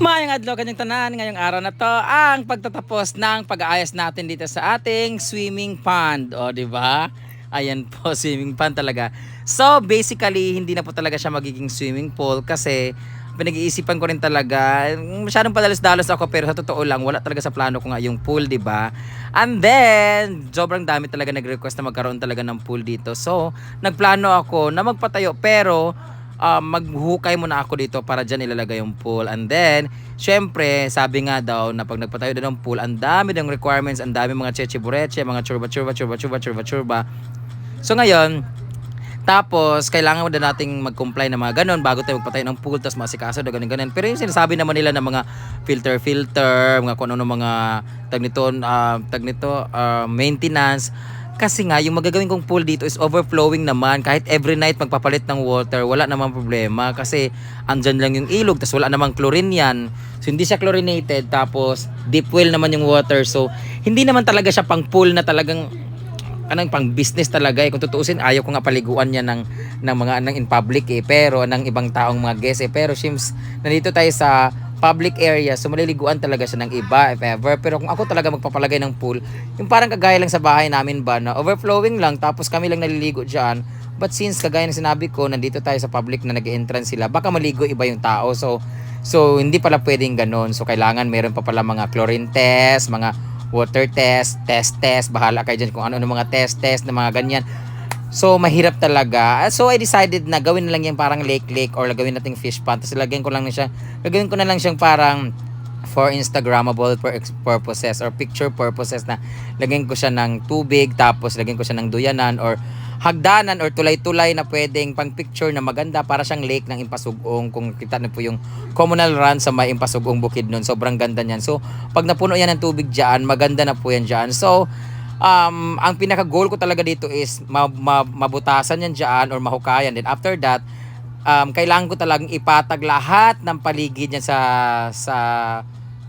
Mayang adlaw kanyang tanan ngayong araw na to ang pagtatapos ng pag-aayos natin dito sa ating swimming pond. O, di ba? Ayan po, swimming pond talaga. So, basically, hindi na po talaga siya magiging swimming pool kasi pinag-iisipan ko rin talaga. Masyadong padalos-dalos ako pero sa totoo lang, wala talaga sa plano ko nga yung pool, di ba? And then, sobrang dami talaga nag-request na magkaroon talaga ng pool dito. So, nagplano ako na magpatayo pero uh, maghukay muna ako dito para dyan ilalagay yung pool. And then, syempre, sabi nga daw na pag nagpatayo din ng pool, ang dami ng requirements, ang dami mga cheche bureche, mga churba churba churba churba churba churba. So ngayon, tapos, kailangan mo din nating mag-comply ng mga ganun bago tayo magpatayo ng pool, tapos masikaso na ganun-ganun. Pero yung sinasabi naman nila ng mga filter-filter, mga kung ano mga tag nito, ah, tag nito, ah, maintenance, kasi nga, yung magagawin kong pool dito is overflowing naman. Kahit every night magpapalit ng water, wala namang problema. Kasi andyan lang yung ilog, tapos wala namang chlorine yan. So, hindi siya chlorinated. Tapos, deep well naman yung water. So, hindi naman talaga siya pang pool na talagang anong pang business talaga eh. Kung tutuusin, ayaw ko nga paliguan niya ng, ng mga ng in public eh. Pero ng ibang taong mga guests eh. Pero Shims, nandito tayo sa public area. So maliliguan talaga siya ng iba if ever. Pero kung ako talaga magpapalagay ng pool, yung parang kagaya lang sa bahay namin ba na overflowing lang tapos kami lang naliligo dyan. But since kagaya ng sinabi ko, nandito tayo sa public na nag-entrance sila, baka maligo iba yung tao. So, so hindi pala pwedeng ganun. So kailangan meron pa pala mga chlorine test, mga water test, test test, bahala kayo dyan kung ano-ano mga test test na mga ganyan. So, mahirap talaga. So, I decided na gawin na lang yung parang lake-lake or gawin nating fish pond. Tapos, lagyan ko lang na siya, gagawin ko na lang siyang parang for Instagrammable purposes or picture purposes na lagyan ko siya ng tubig tapos lagyan ko siya ng duyanan or hagdanan or tulay-tulay na pwedeng pang picture na maganda para siyang lake ng Impasugong kung kita na po yung communal run sa may Impasugong bukid nun sobrang ganda niyan so pag napuno yan ng tubig dyan maganda na po yan dyan so um, ang pinaka goal ko talaga dito is ma- ma- mabutasan yan dyan or mahukayan then after that um, kailangan ko talagang ipatag lahat ng paligid niyan sa sa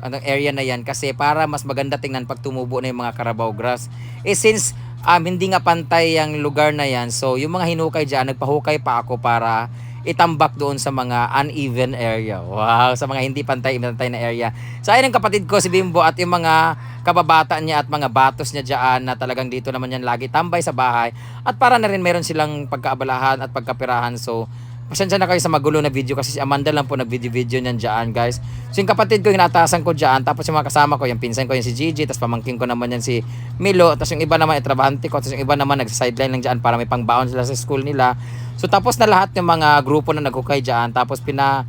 anong area na yan kasi para mas maganda tingnan pag tumubo na yung mga Carabao grass. Eh since um, hindi nga pantay yung lugar na yan, so yung mga hinukay dyan, nagpahukay pa ako para itambak doon sa mga uneven area. Wow, sa mga hindi pantay pantay na area. So ayun ang kapatid ko si Bimbo at yung mga kababata niya at mga batos niya diyan na talagang dito naman yan lagi tambay sa bahay at para na rin meron silang pagkaabalahan at pagkapirahan. So Pasensya na kayo sa magulo na video kasi si Amanda lang po nag-video-video niyan dyan guys. So yung kapatid ko yung nataasan ko dyan tapos yung mga kasama ko, yung pinsan ko yung si Gigi tapos pamangking ko naman yan si Milo tapos yung iba naman itrabahante ko tapos yung iba naman nag-sideline lang dyan para may pangbaon sila sa school nila. So tapos na lahat yung mga grupo na naghukay dyan tapos pina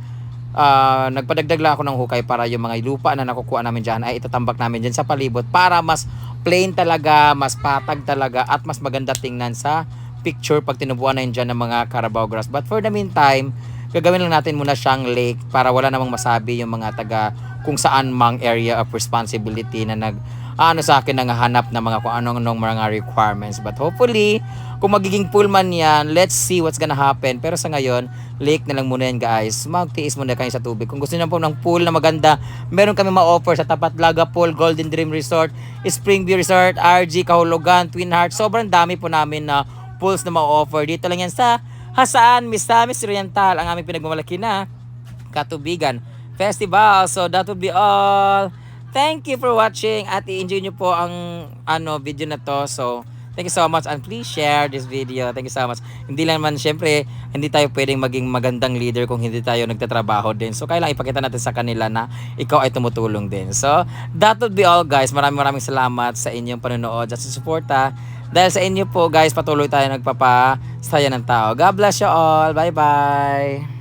uh, nagpadagdag lang ako ng hukay para yung mga lupa na nakukuha namin dyan ay itatambak namin dyan sa palibot para mas plain talaga, mas patag talaga at mas maganda tingnan sa picture pag tinubuan na yun dyan ng mga Carabao grass. But for the meantime, gagawin lang natin muna siyang lake para wala namang masabi yung mga taga kung saan mang area of responsibility na nag ano sa akin hanap ng mga kung anong anong mga requirements. But hopefully, kung magiging pool man yan, let's see what's gonna happen. Pero sa ngayon, lake na lang muna yan guys. Magtiis muna kayo sa tubig. Kung gusto niyo po ng pool na maganda, meron kami ma-offer sa Tapat Laga Pool, Golden Dream Resort, Springview Resort, RG, Kahulugan, Twin Heart. Sobrang dami po namin na pools na ma-offer. Dito lang yan sa Hasaan, Misamis Oriental, ang aming pinagmamalaki na Katubigan Festival. So that would be all. Thank you for watching at i-enjoy nyo po ang ano video na to. So thank you so much and please share this video. Thank you so much. Hindi lang man syempre hindi tayo pwedeng maging magandang leader kung hindi tayo nagtatrabaho din. So kailangan ipakita natin sa kanila na ikaw ay tumutulong din. So that would be all guys. Maraming maraming salamat sa inyong panonood at sa suporta. Dahil sa inyo po guys, patuloy tayo nagpapasaya ng tao. God bless you all. Bye-bye.